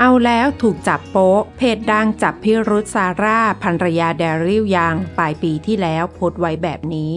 เอาแล้วถูกจับโป๊ะ เพจดังจับพิรุษซาร่าภรรยาแดริลยังปลายปีที่แล้วโพสต์ไว้แบบนี้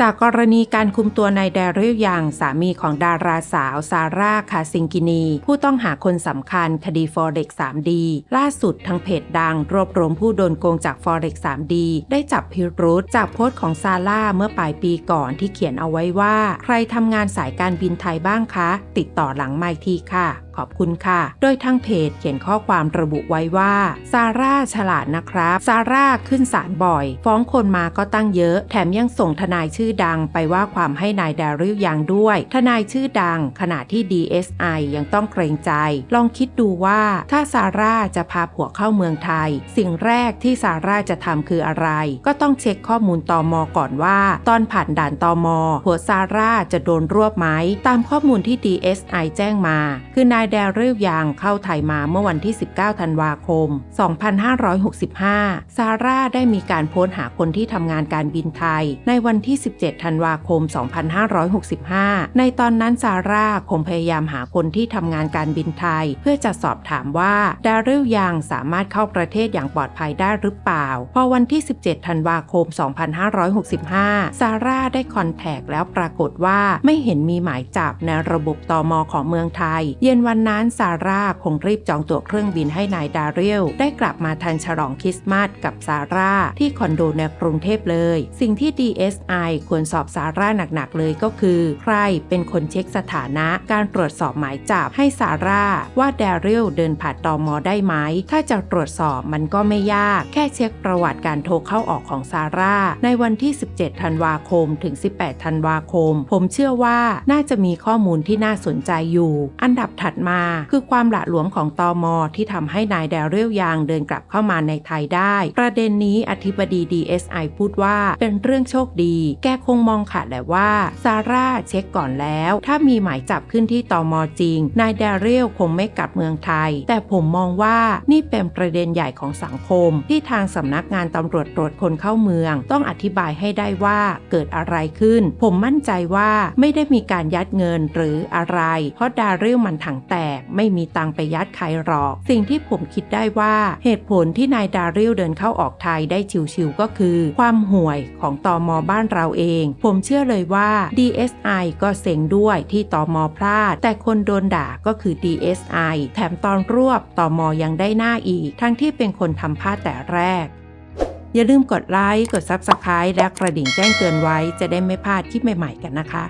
จากกรณีการคุมตัวนายแดริลยังสามีของดาราสาวซาร่าคาซิงกินี ผู้ต้องหาคนสำคัญคดี Forex 3D ล่าสุดทางเพจดังรวบรวมผู้โดนโกงจาก Forex 3D ได้จับพิรุษจากโพสต์ของซาร่าเมื่อปลายปีก่อนที่เขียนเอาไว้ว่า ใครทำงานสายการบินไทยบ้างคะ ติดต่อหลังไม่ทีค่ะ อบคุณค่ะ โดยทางเพจเขียนข้อความระบุไว้ว่าซาร่าฉลาดนะครับซาร่าขึ้นศาลบ่อย ฟ้องคนมาก็ตั้งเยอะ แถมยังส่งทนายชื่อดังไปว่าความให้นายดาริลยังด้วย ทนายชื่อดัง ขณะที่ DSI ยังต้องเกรงใจ ลองคิดดูว่าถ้าซาร่าจะพาผัวเข้าเมืองไทย สิ่งแรกที่ซาร่าจะทำคืออะไร ก็ต้องเช็คข้อมูลตอมอก่อนว่า ตอนผ่านด่านตอมอผัวซาร่าจะโดนรวบไหมตามข้อมูลที่ DSI แจ้งมา คือนายแดริลยังเข้าไทยมาเมื่อวันที่ 19 ธันวาคม 2565 ซาร่าได้มีการโพสต์หาคนที่ทำงานการบินไทย ในวันที่ 17 ธันวาคม 2565 ในตอนนั้นซาร่าคงพยายามหาคนที่ทำงานการบินไทย เพื่อจะสอบถามว่าดาริลยังสามารถเข้าประเทศอย่างปลอดภัยได้หรือเปล่า พอวันที่ 17 ธันวาคม 2565 ซาร่าได้คอนแทคแล้วปรากฏว่าไม่เห็นมีหมายจับในระบบตอมอของเมืองไทย เย็นวันนั้นซาร่าคงรีบจองตั๋วเครื่องบินให้นายดาริลได้กลับมาทันฉลองคริสต์มาสกับซาร่าที่คอนโดในกรุงเทพเลย สิ่งที่ DSI ควรสอบซาร่าหนักๆเลยก็คือ ใครเป็นคนเช็คสถานะการตรวจสอบหมายจับให้ซาร่าว่าดาริลเดินผ่านตอมอได้ไหม ถ้าจะตรวจสอบมันก็ไม่ยาก แค่เช็คประวัติการโทรเข้าออกของซาร่าในวันที่ 17 ธันวาคม ถึง 18 ธันวาคม ผมเชื่อว่าน่าจะมีข้อมูลที่น่าสนใจอยู่ อันดับถัดมา คือความหละหลวมของตอมอที่ทำให้นายแดริลยางเดินกลับเข้ามาในไทยได้ ประเด็นนี้อธิบดี DSI พูดว่าเป็นเรื่องโชคดี แกคงมองขาดแหละว่า ซาร่าเช็คก่อนแล้ว ถ้ามีหมายจับขึ้นที่ตอมอจริง นายแดริลคงไม่กลับเมืองไทย แต่ผมมองว่านี่เป็นประเด็นใหญ่ของสังคม ที่ทางสำนักงานตำรวจตรวจคนเข้าเมือง ต้องอธิบายให้ได้ว่าเกิดอะไรขึ้น ผมมั่นใจว่าไม่ได้มีการยัดเงินหรืออะไร เพราะดาริลมันถัง ไม่มีตังไปยัดใครหรอก สิ่งที่ผมคิดได้ว่าเหตุผลที่นายดาริลเดินเข้าออกไทยได้ชิวๆก็คือ ความห่วยของตอมอบ้านเราเอง ผมเชื่อเลยว่า DSI ก็เซ็งด้วยที่ตอมอพลาด แต่คนโดนด่าก็คือ DSI แถมตอนรวบตอมอยังได้หน้าอีก ทั้งที่เป็นคนทำพลาดแต่แรกอย่าลืมกดไลค์ กด Subscribe และกระดิ่งแจ้งเตือนไว้จะได้ไม่พลาดคลิปใหม่ ๆ กันนะคะ